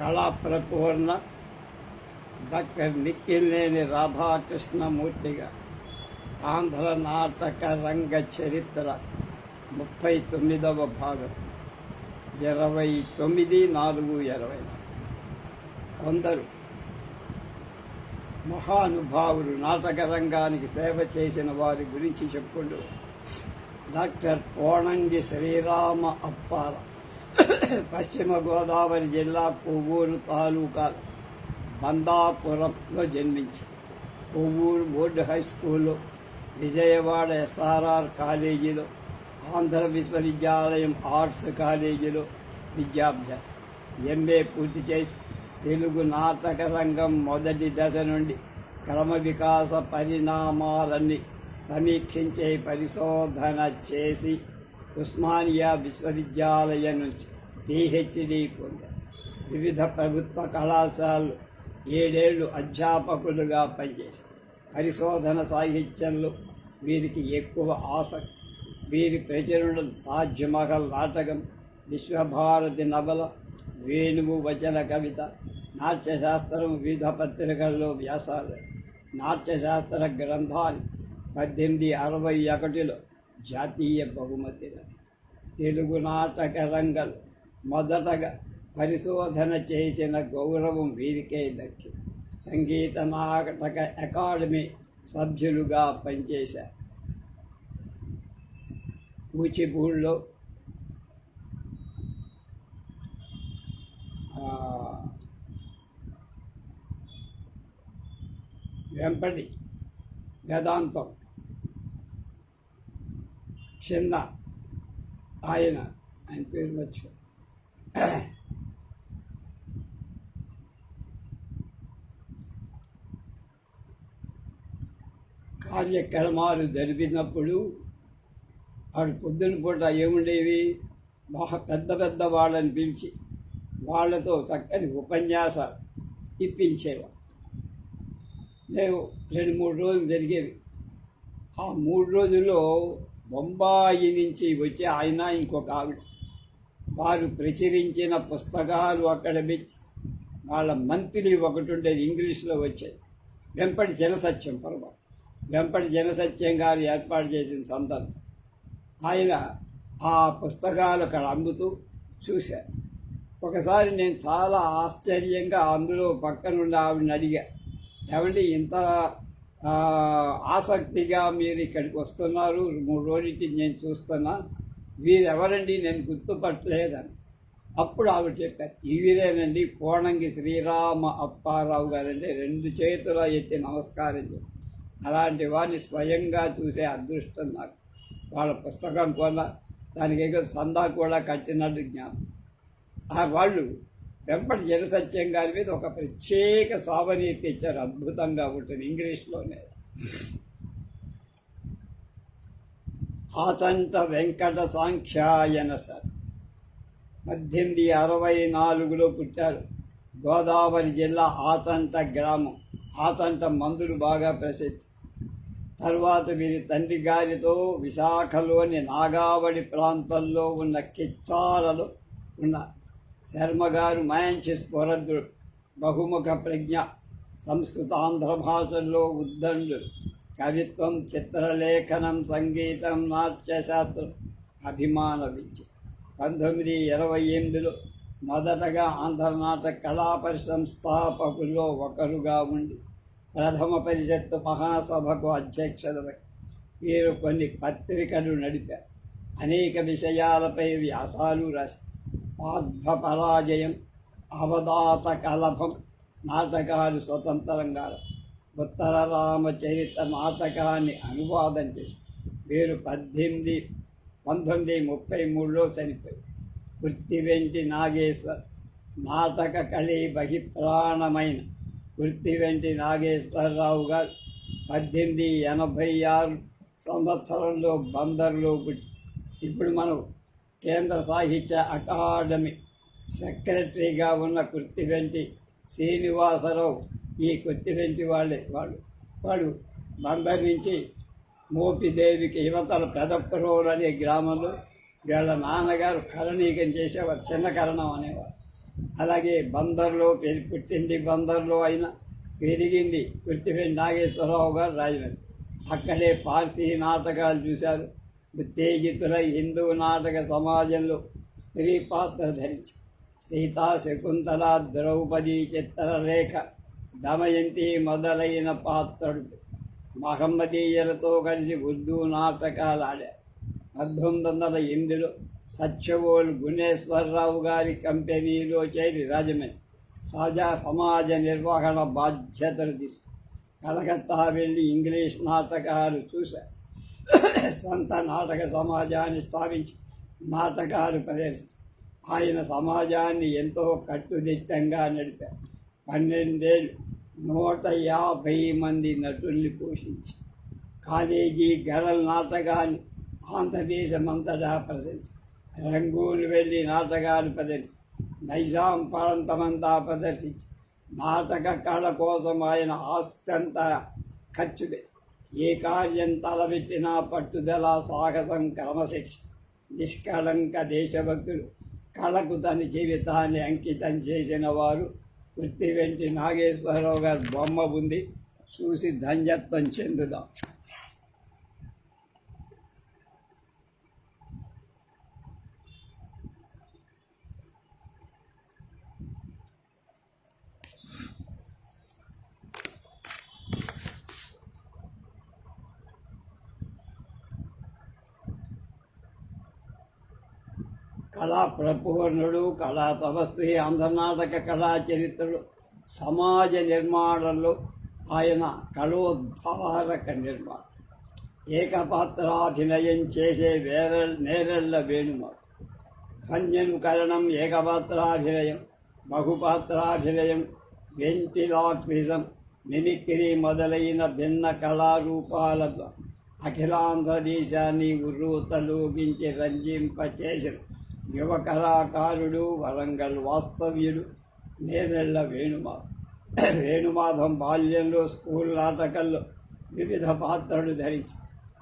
కళా ప్రపూర్ణ డాక్టర్ నిక్కిలేని రాధాకృష్ణమూర్తిగా ఆంధ్ర నాటక రంగ చరిత్ర ముప్పై తొమ్మిదవ భాగం. ఇరవై తొమ్మిది నాలుగు ఇరవై కొందరు మహానుభావులు నాటక రంగానికి సేవ చేసిన వారి గురించి చెప్పుకుంటూ డాక్టర్ కోణంగి శ్రీరామ అప్పాల పశ్చిమ గోదావరి జిల్లా కొవ్వూరు తాలూకా బందాపురంలో జన్మించి కొవ్వూరు బోర్డు హై స్కూల్లో విజయవాడ ఎస్ఆర్ఆర్ కాలేజీలో ఆంధ్ర విశ్వవిద్యాలయం ఆర్ట్స్ కాలేజీలో విద్యాభ్యాసం. ఎంఏ పూర్తి చేసి తెలుగు నాటక రంగం మొదటి దశ నుండి క్రమ వికాస పరిణామాలన్నీ సమీక్షించే పరిశోధన చేసి ఉస్మానియా విశ్వవిద్యాలయం నుంచి పిహెచ్డి పొందారు. వివిధ ప్రభుత్వ కళాశాలలు ఏడేళ్ళు అధ్యాపకులుగా పనిచేశారు పరిశోధన సాహిత్యంలో వీరికి ఎక్కువ ఆసక్తి. వీరి ప్రచురణలు తాజ్మహల్ నాటకం విశ్వభారతి నవల వేణువు వచన కవిత నాట్యశాస్త్రం వివిధ పత్రికల్లో వ్యాసాలు. నాట్యశాస్త్ర గ్రంథాలు పద్దెనిమిది అరవై ఒకటిలో జాతీయ బహుమతులను తెలుగు నాటక రంగంలో మొదటగా పరిశోధన చేసిన గౌరవం వీరికే దక్కి. సంగీత నాటక అకాడమీ సభ్యులుగా పనిచేశారు. కూచిపూడిలో వెంపటి వేదాంతం చిన్న ఆయన ఆయన పేరు మర్చిపో. కార్యక్రమాలు జరిపినప్పుడు వాడు పొద్దున పూట ఏముండేవి? మహా పెద్ద పెద్ద వాళ్ళని పిలిచి వాళ్ళతో చక్కని ఉపన్యాసాలు ఇప్పించేవాడు. మేము రెండు మూడు రోజులు జరిగేవి. ఆ మూడు రోజుల్లో బొంబాయి నుంచి వచ్చి ఆయన ఇంకొక ఆవిడ. వారు ప్రచురించిన పుస్తకాలు అక్కడ పెట్టి వాళ్ళ మంత్లీ ఒకటి ఉండేది ఇంగ్లీష్లో వచ్చేది. వెంపటి జనసత్యం పర్వం. వెంపటి జనసత్యం గారు ఏర్పాటు చేసిన సందర్భం. ఆయన ఆ పుస్తకాలు అక్కడ అమ్ముతూ చూశారు. ఒకసారి నేను చాలా ఆశ్చర్యంగా అందులో పక్కనుండి ఆవిడని అడిగా ఏమండి ఇంత ఆసక్తిగా మీరు ఇక్కడికి వస్తున్నారు. మూడు రోజుల నేను చూస్తున్నా. వీరెవరండి? నేను గుర్తుపట్టలేదని. అప్పుడు ఆవిడ చెప్పారు ఈవిరేనండి కోణంగి శ్రీరామ అప్పారావు గారండి. రెండు చేతుల ఎత్తి నమస్కారం చెప్పి అలాంటి వారిని స్వయంగా చూసే అదృష్టం నాకు. వాళ్ళ పుస్తకం కూడా దానికి సందా కూడా కట్టినట్టు జ్ఞాపకం. వాళ్ళు వెంపటి జనసత్యం గారి మీద ఒక ప్రత్యేక సావనీ తెచ్చారు అద్భుతంగా ఉంటుంది ఇంగ్లీష్లోనే. ఆచంట వెంకట సాంఖ్యాయన సార్ పద్దెనిమిది అరవై నాలుగులో పుట్టారు. గోదావరి జిల్లా ఆచంట గ్రామం. ఆచంట మందులు బాగా ప్రసిద్ధి. తరువాత వీరి తండ్రి గారితో విశాఖలోని నాగావళి ప్రాంతంలో ఉన్న కిచ్చాలలో ఉన్నారు శర్మ గారు మంచి బహుముఖ ప్రజ్ఞ సంస్కృత ఆంధ్ర భాషల్లో ఉద్దండు కవిత్వం చిత్రలేఖనం సంగీతం నాట్యశాస్త్రం అభిమాన విద్య. పంతొమ్మిది ఇరవై ఎనిమిదిలో మొదటగా ఆంధ్ర నాటక కళా పరిశ్రమ స్థాపకుల్లో ఒకరుగా ఉండి ప్రథమ పరిషత్తు మహాసభకు అధ్యక్షత వీరు కొన్ని పత్రికలు నడిపారు. అనేక విషయాలపై వ్యాసాలు రాశారు. పార్థపరాజయం అవధాత కలభం నాటకాలు స్వతంత్రంగా ఉత్తర రామచరిత నాటకాన్ని అనువాదం చేసి వీరు పద్దెనిమిది పంతొమ్మిది ముప్పై మూడులో చనిపోయి. వృత్తి వెంటి నాగేశ్వర్ నాటక కళి బహిప్రాణమైన వృత్తి వెంటి నాగేశ్వరరావు గారు పద్దెనిమిది ఎనభై ఆరు సంవత్సరంలో బందర్లో పుట్టి. ఇప్పుడు మనం కేంద్ర సాహిత్య అకాడమీ సెక్రటరీగా ఉన్న కుర్తివెంటి శ్రీనివాసరావు ఈ కుర్తివెంటి వాళ్ళే. వాళ్ళు వాడు బందర్ నుంచి మోపిదేవికి యువతల పెదప్పరోలు అనే గ్రామంలో వీళ్ళ నాన్నగారు కరణీకం చేసేవారు చిన్న కరణం అనేవారు. అలాగే బందర్లో పెరి పుట్టింది బందర్లో అయినా పెరిగింది పృథ్వీ నాగేశ్వరరావు గారు రాజమండ్రి. అక్కడే పార్సీ నాటకాలు చూశారు. ఉత్తేజితుల హిందూ నాటక సమాజంలో స్త్రీ పాత్ర ధరించి సీతా శకుంతల ద్రౌపది చిత్రలేఖ దమయంతి మొదలైన పాత్రలు మహమ్మదీయులతో కలిసి ఉర్దూ నాటకాలు ఆడారు. పంతొమ్మిది వందల ఎనిమిదిలో సత్యవోల్ గుణేశ్వరరావు గారి కంపెనీలో చేరి రాజమండ్రి సహజ సమాజ నిర్వహణ బాధ్యతలు తీసుకు కలకత్తా వెళ్ళి ఇంగ్లీష్ నాటకాలు చూశారు. సొంత నాటక సమాజాన్ని స్థాపించి నాటకాలు ప్రదర్శించి ఆయన సమాజాన్ని ఎంతో కట్టుదిట్టంగా నడిపారు. పన్నెండేళ్ళు నూట యాభై మంది నటుల్ని పోషించి కాలేజీ గరల్ నాటకాన్ని ఆంధ్రదేశమంతటా ప్రదర్శించి రంగూలు వెళ్ళి నాటకాలు ప్రదర్శించి నైజాం ప్రాంతమంతా ప్రదర్శించి నాటక కళ కోసం ఆయన ఆస్తంతా ఖర్చు పెట్టి ఏ కార్యం తలబెట్టినా పట్టుదల సాహసం క్రమశిక్ష నిష్కళంక దేశభక్తులు కళకు తన జీవితాన్ని అంకితం చేసిన వారు వృత్తి వెంటి నాగేశ్వరరావు గారి బొమ్మ ఉంది. చూసి ధన్యత్వం చెందుదాం. కళా ప్రపూర్ణుడు కళా తపస్వి ఆంధ్రనాటక కళా చరిత్రలు సమాజ నిర్మాణంలో ఆయన కళోద్ధారక నిర్మాణం. ఏకపాత్రాభినయం చేసే వేర నేరెళ్ళ వేణుమాడు కన్యనుకరణం ఏకపాత్రాభినయం బహుపాత్రాభినయం వెంటిలాక్విజం మిమిక్రీ మొదలైన భిన్న కళారూపాల ద్వారా. అఖిలాంధ్రదేశాన్ని ఉర్రూతలోగించి రంజింపచేసిన యువ కళాకారుడు వరంగల్ వాస్తవ్యుడు నేరెళ్ళ వేణుమా వేణుమాధం బాల్యంలో స్కూల్ నాటకాల్లో వివిధ పాత్రలు ధరించి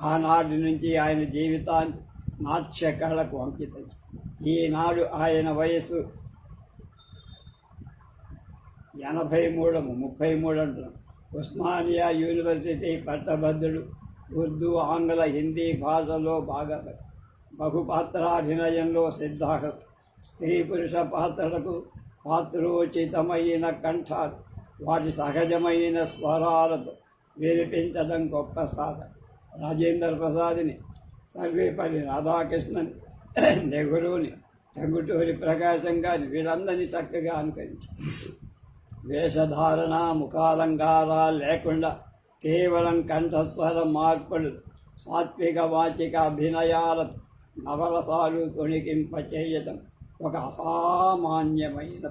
ఆనాటి నుంచి ఆయన జీవితాన్ని నాట్య కళకు అంకితం. ఈనాడు ఆయన వయస్సు ఎనభై మూడు ముప్పై మూడు అంటున్నాం. ఉస్మానియా యూనివర్సిటీ పట్టభద్రుడు ఉర్దూ ఆంగ్ల హిందీ భాషలో బాగా బహుపాత్రాభినయంలో సిద్ధాహస్త స్త్రీ పురుష పాత్రలకు పాత్రోచితమైన కంఠాలు. వాటి సహజమైన స్వరాలతో వినిపించడం గొప్ప సాధన. రాజేంద్ర ప్రసాద్ని సర్వేపల్లి రాధాకృష్ణన్ నెహ్రూని టంగుటూరి ప్రకాశం గారిని వీళ్ళందరినీ చక్కగా అనుకరించి వేషధారణ ముఖాలంకారాలు లేకుండా కేవలం కంఠస్వర మార్పులు సాత్విక వాచిక అభినయాలతో నవరసాలు తొణికింపచేయటం ఒక అసామాన్యమైన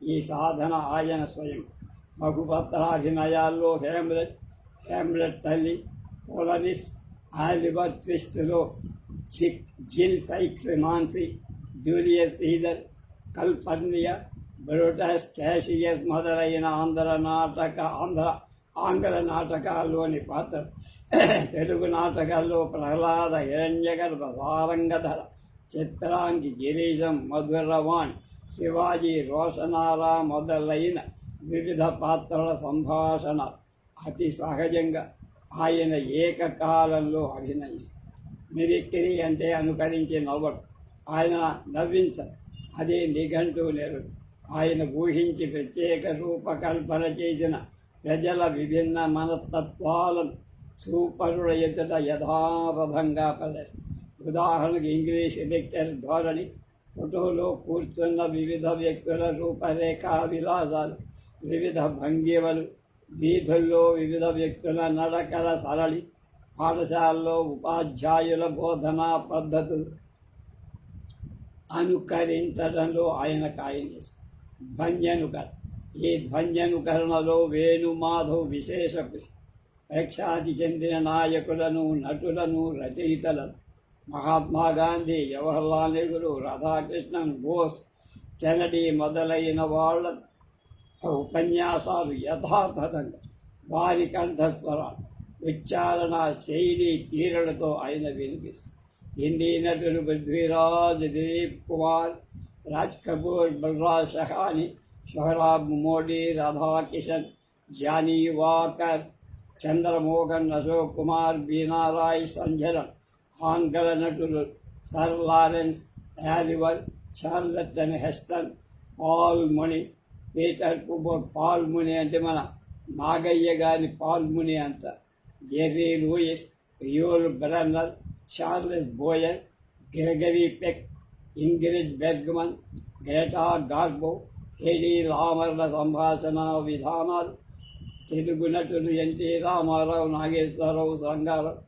ఈ సాధన ఆయన స్వయం. బహుపత్రాభినయాల్లో హేమ్లెట్ హేమ్లెట్ తల్లి పోలనిస్ ఆలివర్ ట్విస్ట్లో చిక్ జిల్ సైక్స్ మాన్సి జూలియస్ ఈదర్ కల్పర్నియా బ్రూటస్ క్యాషియస్ మొదలైన ఆంధ్ర నాటక ఆంధ్ర ఆంగ్ల నాటకాల్లోని పాత్ర తెలుగు నాటకాల్లో ప్రహ్లాద హిరణ్యగర్భ సారంగధర చిత్రాంగి గిరీశం మధురవాణ్ శివాజీ రోషనారా మొదలైన వివిధ పాత్రల సంభాషణ అతి సహజంగా ఆయన ఏకకాలంలో అభినయిస్తారు. మిమిక్రీ అంటే అనుకరించి నవ్వడం. ఆయన నవ్వించరు. అదే నిఘంటు నేరు ఆయన ఊహించి ప్రత్యేక రూపకల్పన చేసిన ప్రజల విభిన్న మనస్తత్వాలను సూపరుల ఎదుట యథాతథంగా ప్రదర్శన ఉదాహరణకు ఇంగ్లీష్ లెక్చర్ ధోరణి ఫోటోలో కూర్చున్న వివిధ వ్యక్తుల రూపరేఖా విలాసాలు వివిధ భంగిమలు వీధుల్లో వివిధ వ్యక్తుల నడకల సరళి పాఠశాలలో ఉపాధ్యాయుల బోధనా పద్ధతులు అనుకరించడంలో ఆయన కాయనేసి. ధ్వన్యనుకరణ ఈ ధ్వన్యనుకరణలో వేణుమాధవ్ విశేష కృషి. ప్రఖ్యాతి చెందిన నాయకులను నటులను రచయితలను మహాత్మా గాంధీ జవహర్లాల్ నెహ్రూ రాధాకృష్ణన్ బోస్ కెనడీ మొదలైన వాళ్ళ ఉపన్యాసాలు యథాతథంగా వారి కంఠస్వరాలు ఉచ్చారణ శైలి తీరులతో ఆయన వినిపిస్తారు. హిందీ నటులు పృథ్వీరాజ్ దిలీప్ కుమార్ రాజ్ కపూర్ బలరాజ్ షహాని షోహరాబ్ మోడీ రాధాకిషన్ జానీ వాకర్ చంద్రమోహన్ అశోక్ కుమార్ బీనారాయ్ సంజలన్ ఆంగ్ల నటులు sir Laurence Olivier Charlton Heston Paul Muni Peter Cooper Paul Muni అంటే మన నాగయ్య గారి పాల్ ముని అంట Jerry Lewis Yul Brynner Charles Boyer Gregory Peck Ingrid Bergman Greta Garbo Hedy లామర్ల సంభాషణ విధానాలు తెలుగు నటులు ఎన్టీ రామారావు నాగేశ్వరరావు రంగారావు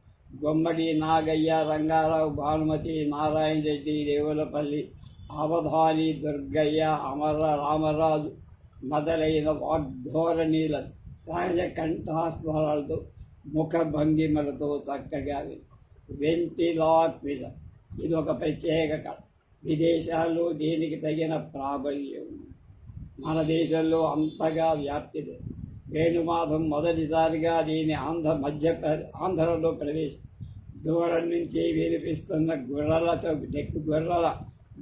గుమ్మడి నాగయ్య రంగారావు భానుమతి నారాయణ రెడ్డి దేవులపల్లి అవధాని దుర్గయ్య అమర రామరాజు మొదలైన వాగ్ధోరణీల సహజ కంఠాస్వరాలతో ముఖ భంగిమలతో చక్కగా వెంటిలాక్విజం ఇది ఒక ప్రత్యేక కళ విదేశాల్లో దీనికి తగిన ప్రాబల్యం. మన దేశంలో అంతగా వ్యాప్తి లేదు. వేణుమాధం మొదటిసారిగా దీని ఆంధ్ర మధ్య ఆంధ్రలో ప్రవేశం దూరం నుంచి వినిపిస్తున్న గుర్రల చొప్పు డెక్కు గుర్రల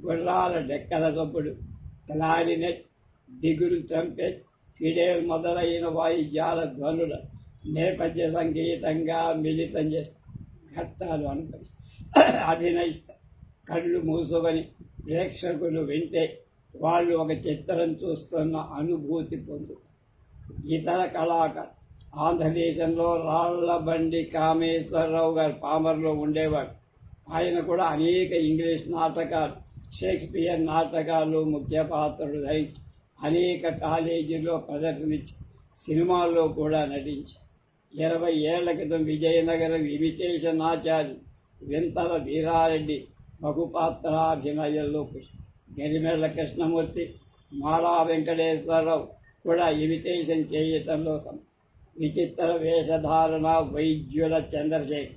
గుర్రాల డెక్కల చొప్పుడు క్లారినెట్ దిగులు ట్రంపెట్ ఫిడేల్ మొదలైన వాయిద్యాల ధ్వనుల నేపథ్య సంగీతంగా మిళితం చేస్తారు ఘట్టాలు అనుభవిస్తారు అభినయిస్తారు కళ్ళు మూసుకొని ప్రేక్షకులు వింటే వాళ్ళు ఒక చిత్రం చూస్తున్న అనుభూతి పొందుతారు ఇతర కళాకారు ఆంధ్రదేశంలో రాళ్ళబండి కామేశ్వరరావు గారు పామర్లో ఉండేవాడు. ఆయన కూడా అనేక ఇంగ్లీష్ నాటకాలు షేక్స్పియర్ నాటకాలు ముఖ్య పాత్రలు ధరించి అనేక కాలేజీల్లో ప్రదర్శనించి సినిమాల్లో కూడా నటించి ఇరవై ఏళ్ళ క్రితం విజయనగరం వివిచేషనాచార్య వింతల వీరారెడ్డి బహుపాత్రాభినయంలో గరిమెళ్ళ కృష్ణమూర్తి మాలా వెంకటేశ్వరరావు కూడా ఇమిటేషన్ చేయటంలో విచిత్ర వేషధారణ వైద్యుల చంద్రశేఖర్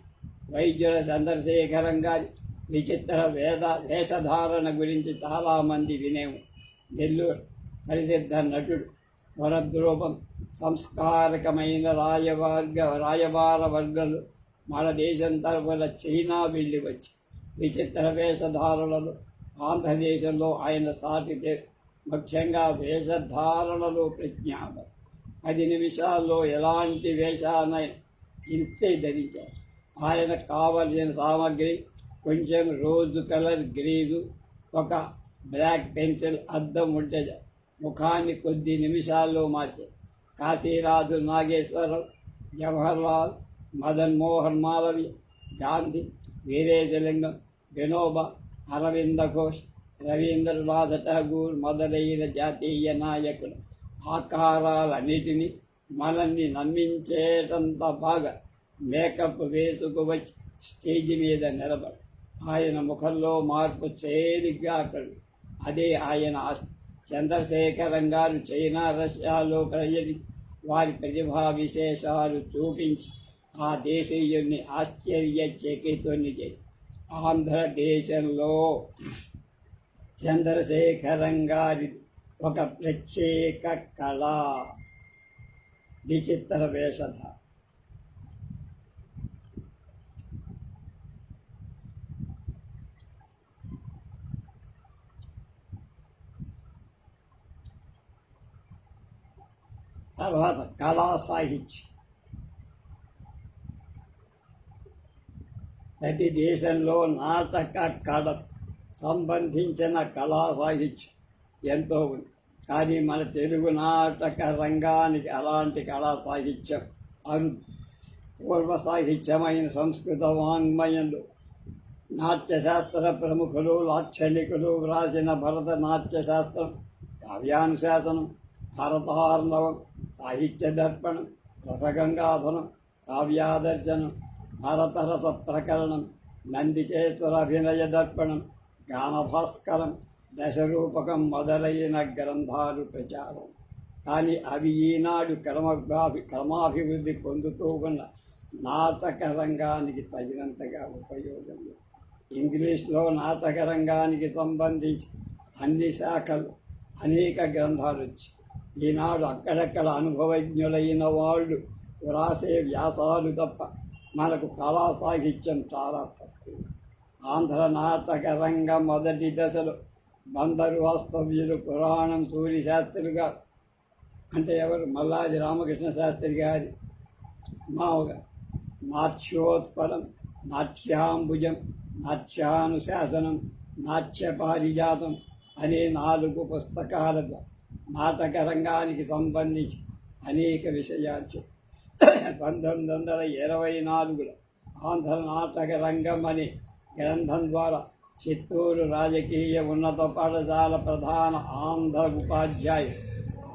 వైద్యుల చంద్రశేఖరం గారి విచిత్ర వేద వేషధారణ గురించి చాలామంది వినేము. నెల్లూరు ప్రసిద్ధ నటుడు వరద్రూపం సంస్కారకమైన రాయవర్గ రాయవార వర్గాలు మన దేశం తరఫున చైనా వెళ్ళి వచ్చి విచిత్ర వేషధారణలు ఆంధ్రదేశంలో ఆయన సాటి పేరు ముఖ్యంగా వేషధారణలో ప్రజ్ఞాపం. పది నిమిషాల్లో ఎలాంటి వేషాన్ని ఇంతే ధరించారు ఆయన కావలసిన సామాగ్రి కొంచెం రోజు కలర్ గ్రీజు ఒక బ్లాక్ పెన్సిల్ అద్దం ఉంటే ముఖాన్ని కొద్ది నిమిషాల్లో మార్చారు కాశీరాజు నాగేశ్వరరావు జవహర్లాల్ మదన్ మోహన్ మాలవ్య గాంధీ వీరేశలింగం వినోబ అరవింద ఘోష్ రవీంద్రనాథ ఠాగూర్ మొదలైన జాతీయ నాయకుడు ఆకారాలన్నిటినీ మనల్ని నమ్మించేటంత బాగా మేకప్ వేసుకువచ్చి స్టేజ్ మీద నిలబడి. ఆయన ముఖంలో మార్పు చేరిగ్గా అక్కడు అదే ఆయన చంద్రశేఖరం గారు చైనా రష్యాలో ప్రజలించి వారి ప్రతిభా విశేషాలు చూపించి ఆ దేశీయుల్ని ఆశ్చర్యచకితుని చేసి ఆంధ్రదేశంలో చంద్రశేఖరం గారి ఒక ప్రత్యేక కళ. విచిత్ర వేషధ. తర్వాత కళా సాహిత్యం. ప్రతి దేశంలో నాటక కళ సంబంధించిన కళా సాహిత్యం ఎంతో ఉంది. కానీ మన తెలుగు నాటక రంగానికి అలాంటి కళా సాహిత్యం అరుదు. పూర్వ సాహిత్యమైన సంస్కృత వాంగ్మయంలో నాట్యశాస్త్ర ప్రముఖులు లాక్షణికులు వ్రాసిన భరత నాట్యశాస్త్రం కావ్యానుశాసనం భరతార్ణవం సాహిత్య దర్పణం రసగంగాధనం కావ్యాదర్శనం భరతరస ప్రకరణం నందికేశ్వర అభినయ దర్పణం గానభాస్కరం దశరూపకం మొదలైన గ్రంథాలు ప్రచారం. కానీ అవి ఈనాడు క్రమభావి క్రమాభివృద్ధి పొందుతూ ఉన్న నాటక రంగానికి తగినంతగా ఉపయోగం ఇంగ్లీష్లో నాటక రంగానికి సంబంధించి అన్ని శాఖలు అనేక గ్రంథాలు వచ్చాయి ఈనాడు అక్కడక్కడ అనుభవజ్ఞులైన వాళ్ళు వ్రాసే వ్యాసాలు తప్ప మనకు కళా సాహిత్యం చాలా ఆంధ్ర నాటక రంగ మొదటి దశలో బందరు వాస్తవ్యులు పురాణం సూర్య శాస్త్రి గారు. అంటే ఎవరు? మల్లాది రామకృష్ణ శాస్త్రి గారి మావుగా నాట్యోత్పలం నాట్యాంబుజం నాట్యానుశాసనం నాట్య పారిజాతం అనే నాలుగు పుస్తకాలతో నాటక రంగానికి సంబంధించి అనేక విషయాలు. పంతొమ్మిది వందల ఇరవై నాలుగులో ఆంధ్ర నాటక రంగం అనే గ్రంథం ద్వారా చిత్తూరు రాజకీయ ఉన్నత పాఠశాల ప్రధాన ఆంధ్ర ఉపాధ్యాయులు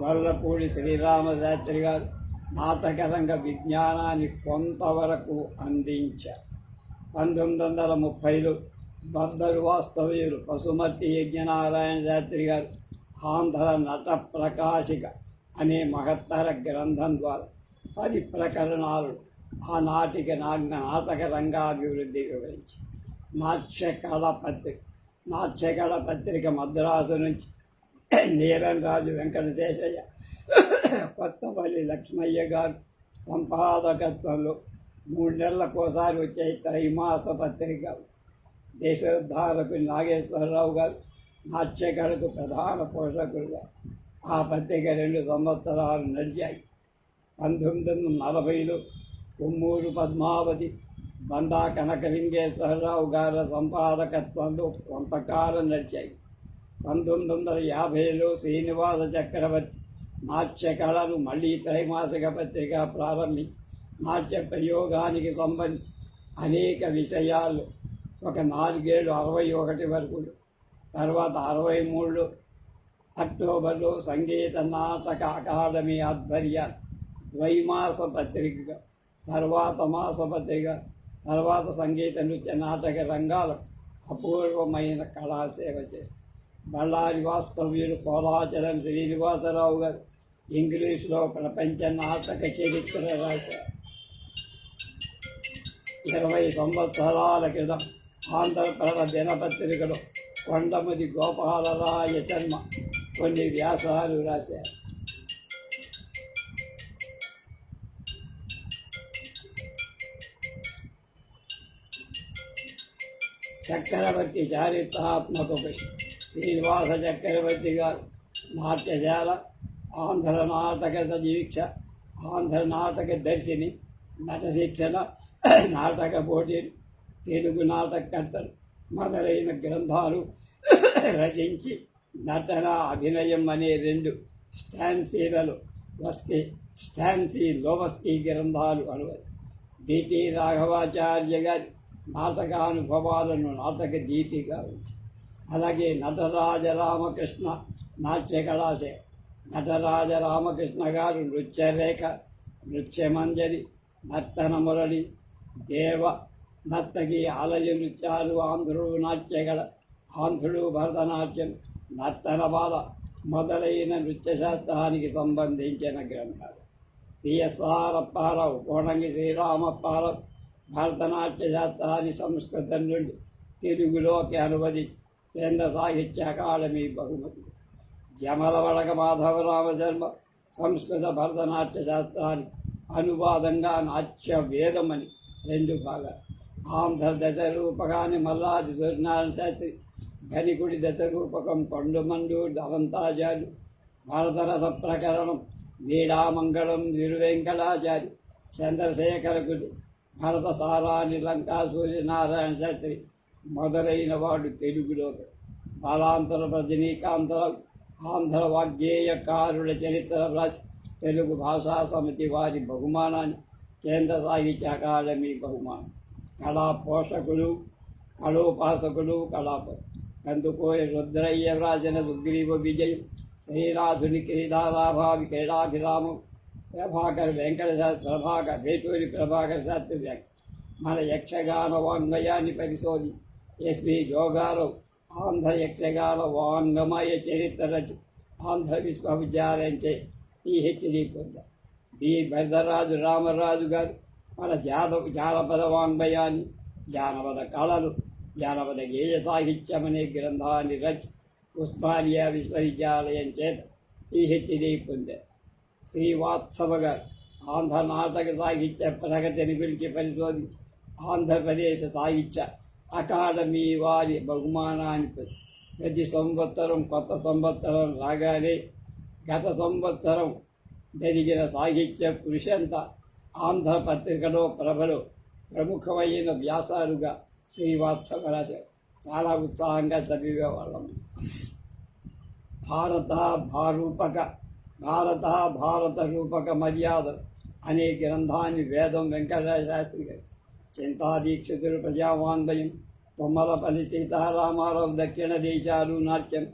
గొల్లపూడి శ్రీరామశాస్త్రి గారు నాటక రంగ విజ్ఞానాన్ని కొంతవరకు అందించారు. పంతొమ్మిది వందల ముప్పైలో బద్దరు వాస్తవ్యులు పశుమతి యజ్ఞనారాయణ శాస్త్రి గారు ఆంధ్ర నట ప్రకాశిక అనే మహత్తర గ్రంథం ద్వారా పది ప్రకరణాలు ఆనాటికి నాటిక నాటక రంగాభివృద్ధి వివరించారు. నాట్యకళ పత్రిక నాట్యకళ పత్రిక మద్రాసు నుంచి నీలం రాజు వెంకటశేషయ్య కొత్తపల్లి లక్ష్మయ్య గారు సంపాదకత్వంలో మూడు నెలలకోసారి వచ్చే త్రైమాస పత్రిక దేశోద్ధారకు నాగేశ్వరరావు గారు నాట్యకళకు ప్రధాన పోషకులుగా ఆ పత్రిక రెండు సంవత్సరాలు నడిచాయి. పంతొమ్మిది వందల నలభైలో కొమ్మూరు పద్మావతి బందా కనకలింగేశ్వరరావు గారి సంపాదకత్వంలో కొంతకాలం నడిచాయి. పంతొమ్మిది వందల యాభైలో శ్రీనివాస చక్రవర్తి నాట్య కళను మళ్ళీ త్రైమాసిక పత్రిక ప్రారంభించి నాట్య ప్రయోగానికి సంబంధించి అనేక విషయాలు ఒక నాలుగేళ్ళు అరవై ఒకటి వరకు తర్వాత అరవై మూడులో అక్టోబర్లో సంగీత నాటక అకాడమీ ఆధ్వర్యాలు ద్వైమాస పత్రిక తర్వాత మాస పత్రిక తర్వాత సంగీత నృత్య నాటక రంగాలు అపూర్వమైన కళాసేవ చేస్తారు బళ్ళారి వాస్తవ్యులు కోలాచలం శ్రీనివాసరావు గారు ఇంగ్లీష్లో ప్రపంచ నాటక చరిత్ర రాశారు. ఇరవై సంవత్సరాల క్రితం ఆంధ్రప్రభ దినపత్రికలో కొండమది గోపాలరాయ శర్మ కొన్ని వ్యాసాలు రాశారు. చక్రవర్తి చారిత్రాత్మక శ్రీనివాస చక్రవర్తి గారు నాట్యశాల ఆంధ్ర నాటక సజీక్ష ఆంధ్ర నాటక దర్శిని నట శిక్షణ నాటక పోటీలు తెలుగు నాటకర్తలు మొదలైన గ్రంథాలు రచించి నటన అభినయం అనే రెండు స్టాన్సీలలో వస్కి స్టాన్సీ లోవస్కీ గ్రంథాలు అనువది. బిటి రాఘవాచార్య గారి నాటకానుభవాలను నాటక దీపిగా అలాగే నటరాజ రామకృష్ణ నాట్య కళాశయ నటరాజ రామకృష్ణ గారు నృత్యరేఖ నృత్యమంజరి నర్తన మురళి దేవ నర్తకి ఆలయ నృత్యాలు ఆంధ్రుడు నాట్యకళ ఆంధ్రుడు భరతనాట్యం నర్తన బాల మొదలైన నృత్యశాస్త్రానికి సంబంధించిన గ్రంథాలు. పిఎస్ఆర్ అప్పారావు కోణంగి శ్రీరామప్పారావు భరతనాట్య శాస్త్రాన్ని సంస్కృతం నుండి తెలుగులోకి అనువదించి కేంద్ర సాహిత్య అకాడమీ బహుమతి. జమలవడక మాధవరామ శర్మ సంస్కృత భరతనాట్య శాస్త్రానికి అనువాదంగా నాట్య వేదమని రెండు భాగాలు. ఆంధ్ర దశ రూపకాన్ని మల్లాది సూర్యనారాయణ శాస్త్రి ధనికుడి దశ రూపకం కొండుమండు అవంతాచార్యులు భరతరస ప్రకరణం వీడామంగళం తిరువెంకటాచారి చంద్రశేఖరకుడి భరతసారాని లంకా సూర్యనారాయణ శాస్త్రి మొదలైన వాడు తెలుగులో బాలాంతర రజనీకాంతరం ఆంధ్ర వాగ్గేయకారుల చరిత్ర రాసి తెలుగు భాషా సమితి వారి బహుమానాన్ని కేంద్ర సాహిత్య అకాడమీ బహుమానం. కళా పోషకులు కళోపాసకులు కళాప కందుకోని రుద్రయ్య వ్రాసిన సుగ్రీవ విజయం శ్రీనాథుని క్రీడారాభావి క్రీడాభిరామం ప్రభాకర్ వెంకట శాస్త్రి ప్రభాకర్ వేటూరి ప్రభాకర్ శాస్త్రి మన యక్షగాన వాంగయాన్ని పరిశోధి. ఎస్వి జోగారావు ఆంధ్ర యక్షగాన వాంగమయ చరిత్ర రచి ఆంధ్ర విశ్వవిద్యాలయం చే పిహెచ్డి పొందారు. బి భరదరాజు రామరాజు గారు మన జాదవ జానపద వాంగ్మయాన్ని జానపద కళలు జానపద గేయ సాహిత్యం అనే గ్రంథాన్ని రచి ఉస్మానియా విశ్వవిద్యాలయం చేత పిహెచ్డి పొందారు. శ్రీవాత్సవ గారు ఆంధ్ర నాటక సాహిత్య ప్రగతిని పిలిచి పరిశోధించి ఆంధ్రప్రదేశ్ సాహిత్య అకాడమీ వారి బహుమానానికి ప్రతి సంవత్సరం కొత్త సంవత్సరం రాగానే గత సంవత్సరం జరిగిన సాహిత్య కృషి ఆంధ్ర ఆంధ్రపత్రికలో ప్రభలు ప్రముఖమైన వ్యాసాలుగా శ్రీవాత్సవ రాశారు చాలా ఉత్సాహంగా చదివేవాళ్ళం. భారత భారూపక భారత భారత రూపక మర్యాద అనే గ్రంథాన్ని వేదం వెంకటరాయ శాస్త్రి గారు చింతాదీక్షితులు ప్రజావాంగ్మయం తొమ్మలపల్లి సీతారామారావు దక్షిణ దేశాలు నాట్యం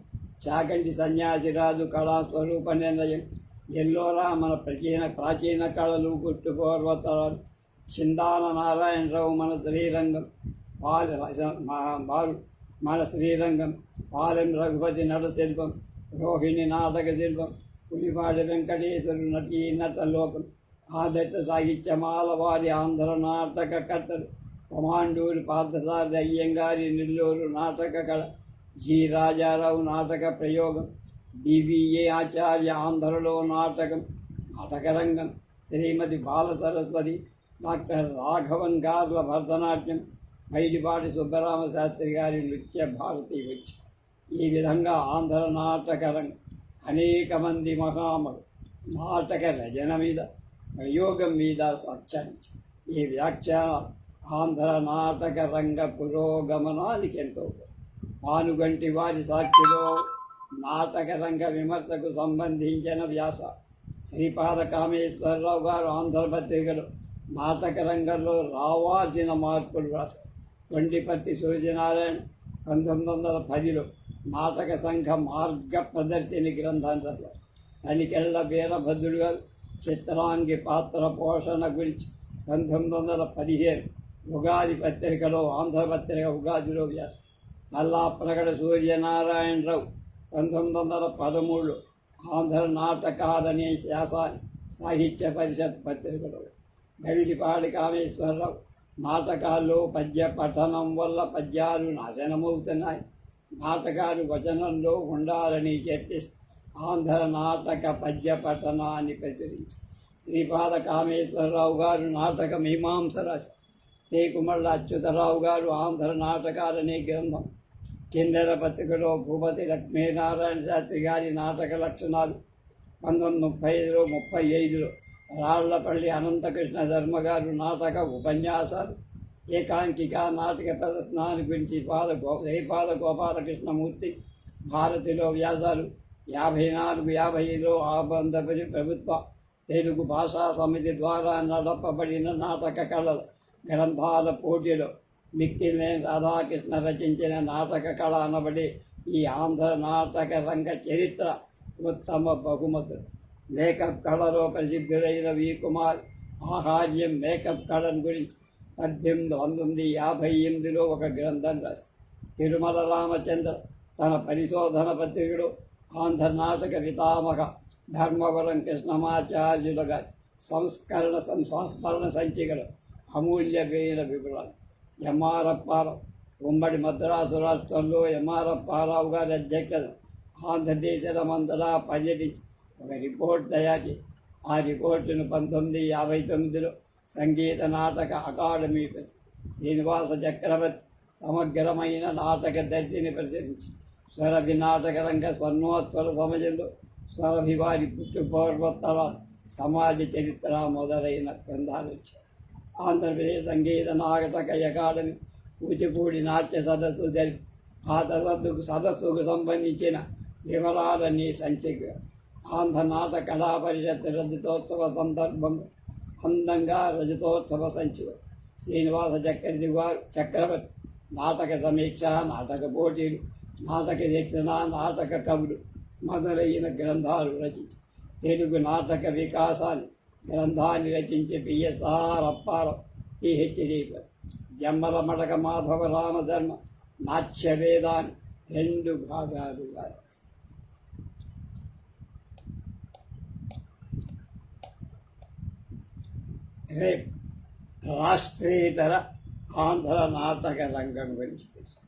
చాకంటి సన్యాసిరాజు కళా స్వరూప నిర్ణయం ఎల్లోరా మన ప్రాచీన ప్రాచీన కళలు గుట్టు పూర్వతరాలు చిందాల నారాయణరావు మన శ్రీరంగం పాల వారు మన శ్రీరంగం పాలెం రఘుపతి నటశిల్పం రోహిణి నాటక శిల్పం పులిపాడి వెంకటేశ్వరు నటి నటలోకం ఆదర్శ సాహిత్య మాలవారి ఆంధ్ర నాటక కర్తలు కొమాండూరు పార్థసారథి అయ్యంగారి నెల్లూరు నాటక కళ జి. రాజారావు నాటక ప్రయోగం డివిఏ ఆచార్య ఆంధ్రలో నాటకం నాటకరంగం శ్రీమతి బాల సరస్వతి డాక్టర్ రాఘవన్ గార్ల భరతనాట్యం మైడిపాటి సుబ్బరామ శాస్త్రి గారి నృత్య భారతి వచ్చి ఈ విధంగా ఆంధ్ర నాటక రంగం అనేక మంది మహాములు నాటక రచన మీద ప్రయోగం మీద సాక్ష్యాన్ని ఈ వ్యాఖ్యానాలు ఆంధ్ర నాటక రంగ పురోగమనానికి ఎంతో పానుగంటి వారి సాక్షిలో నాటక రంగ విమర్శకు సంబంధించిన వ్యాస శ్రీపాద కామేశ్వరరావు గారు ఆంధ్రపత్రికలు నాటక రంగంలో రావాల్సిన మార్పులు రాశారు. కొండిపత్తి సూర్యనారాయణ పంతొమ్మిది వందల పదిలో నాటక సంఘ మార్గ ప్రదర్శిని గ్రంథాన్ని రాశారు. తనికెళ్ళ వీరభద్రుడు గారు చిత్రాంగి పాత్ర పోషణ గురించి పంతొమ్మిది వందల పదిహేను ఉగాది పత్రికలో ఆంధ్రపత్రిక ఉగాదిలో వ్యాసం నల్లా ప్రగడ సూర్యనారాయణరావు పంతొమ్మిది వందల పదమూడులో ఆంధ్ర నాటకాలనే శాసాన్ని సాహిత్య పరిషత్ పత్రికలో గవిడిపాడి కామేశ్వరరావు నాటకాల్లో పద్య పఠనం వల్ల పద్యాలు నాశనమవుతున్నాయి. నాటకాలు వచనంలో ఉండాలని చెప్పి ఆంధ్ర నాటక పద్య పఠనాన్ని ప్రచురించి శ్రీపాద కామేశ్వరరావు గారు నాటక మీమాంస రాశారు శ్రీకుమళ్ళ అచ్యుతరావు గారు ఆంధ్ర నాటకాలనే గ్రంథం. కిన్నెర పత్రికలో భూపతి లక్ష్మీనారాయణ శాస్త్రి గారి నాటక లక్షణాలు. పంతొమ్మిది ముప్పై ఐదులో ముప్పై ఐదులో రాళ్ళపల్లి అనంతకృష్ణ శర్మ గారు నాటక ఉపన్యాసాలు. ఏకాంకిక నాటక ప్రదర్శనాన్ని గురించి పాద గో శ్రీపాద గోపాలకృష్ణమూర్తి భారతిలో వ్యాసాలు యాభై నాలుగు యాభై ఐదులో ఆంధ్రప్రదేశ్ ప్రభుత్వ తెలుగు భాషా సమితి ద్వారా నడపబడిన నాటక కళల గ్రంథాల పోటీలో మిక్కిలినేని రాధాకృష్ణ రచించిన నాటక కళ అనబడి ఈ ఆంధ్ర నాటక రంగ చరిత్ర ఉత్తమ బహుమతులు. మేకప్ కళలో ప్రసిద్ధుడైన వి. కుమార్ ఆహార్యం మేకప్ కళను గురించి పద్దెనిమిది పంతొమ్మిది యాభై ఎనిమిదిలో ఒక గ్రంథం రాసి తిరుమల రామచంద్ర తన పరిశోధన పత్రికలో ఆంధ్ర నాటక పితామహ ధర్మవరం కృష్ణమాచార్యుల గారి సంస్కరణ సం- సంస్మరణ సంచికలు అమూల్యమైన వివరాలు. ఎంఆర్ఎఫ్ఆర్ఆవు ఉమ్మడి మద్రాసు రాష్ట్రంలో ఎంఆర్ఎఫ్ఆర్ఆవు గారి అధ్యక్షత ఆంధ్రదేశమంతటా పర్యటించి ఒక రిపోర్ట్ తయారు ఆ రిపోర్టును పంతొమ్మిది యాభై తొమ్మిదిలో సంగీత నాటక అకాడమీ శ్రీనివాస చక్రవర్తి సమగ్రమైన నాటక దర్శిని ప్రచురించి స్వరభి నాటక రంగ స్వర్ణోత్సవ సమయంలో స్వరభి వారి పుట్టు పూర్వోత్తరాలు సమాజ చరిత్ర మొదలైన గ్రంథాలు వచ్చాయి. ఆంధ్రప్రదేశ్ సంగీత నాటక అకాడమీ కూచిపూడి నాట్య సదస్సు జరిపి ఆ సదస్సుకు సదస్సుకు సంబంధించిన వివరాలన్నీ సంచిక. ఆంధ్ర నాటక కళా పరిషత్ రద్దుతోత్సవ సందర్భంగా అందంగా రజతోత్సవ సంచిక శ్రీనివాస చక్రవర్తి వారు చక్రవర్తి. నాటక సమీక్ష నాటక పోటీలు నాటక శిక్షణ నాటక కవులు మొదలైన గ్రంథాలు రచించి తెలుగు నాటక వికాసాన్ని గ్రంథాన్ని రచించి పిఎస్ఆర్ అప్పారావు పిహెచ్డి జమ్మల మడక మాధవ రామధర్మ నాట్య వేదాన్ని రెండు భాగాలుగా రాశారు. రేపు రాష్ట్రీయతర ఆంధ్ర నాటక రంగం గురించి తెలుసు.